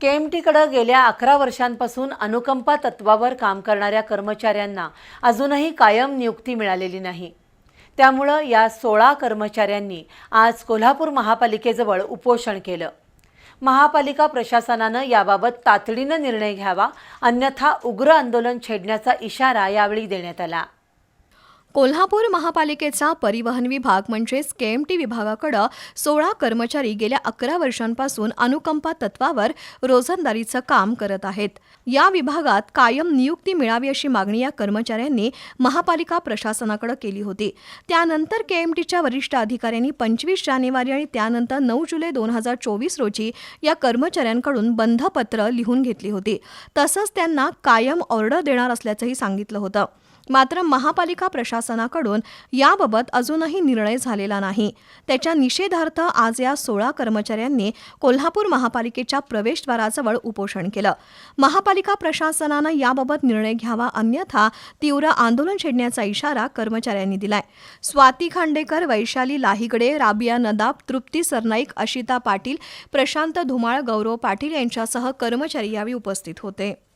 केएमटीकडं गेल्या अकरा वर्षांपासून अनुकंपा तत्वावर काम करणाऱ्या कर्मचाऱ्यांना अजूनही कायम नियुक्ती मिळालेली नाही. त्यामुळं या सोळा कर्मचाऱ्यांनी आज कोल्हापूर महापालिकेजवळ उपोषण केलं. महापालिका प्रशासनानं याबाबत तातडीनं निर्णय घ्यावा अन्यथा उग्र आंदोलन छेडण्याचा इशारा यावेळी देण्यात आला. कोल्हापूर महापालिकेचा परिवहन विभाग म्हणजेच केएमटी विभागाकडं सोळा कर्मचारी गेल्या अकरा वर्षांपासून अनुकंपा तत्वावर रोजंदारीचं काम करत आहेत. या विभागात कायम नियुक्ती मिळावी अशी मागणी या कर्मचाऱ्यांनी महापालिका प्रशासनाकडे केली होती. त्यानंतर केएमटीच्या वरिष्ठ अधिकाऱ्यांनी पंचवीस जानेवारी आणि त्यानंतर नऊ जुलै दोन हजार चोवीस रोजी या कर्मचाऱ्यांकडून बंधपत्र लिहून घेतली होती. तसंच त्यांना कायम ऑर्डर देणार असल्याचंही सांगितलं होतं. मात्र महापालिका प्रशासनाकडून याबाबत अजूनही निर्णय झालेला नाही. त्याच्या निषेधार्थ आज या सोळा कर्मचाऱ्यांनी कोल्हापूर महापालिकेच्या प्रवेशद्वाराजवळ उपोषण केलं. महापालिका प्रशासनानं याबाबत निर्णय घ्यावा अन्यथा तीव्र आंदोलन छेडण्याचा इशारा कर्मचाऱ्यांनी दिलाय. स्वाती खांडेकर वैशाली लाहिगडे राबिया नदाब तृप्ती सरनाईक अशिता पाटील प्रशांत धुमाळ गौरव पाटील यांच्यासह कर्मचारी यावेळी उपस्थित होते.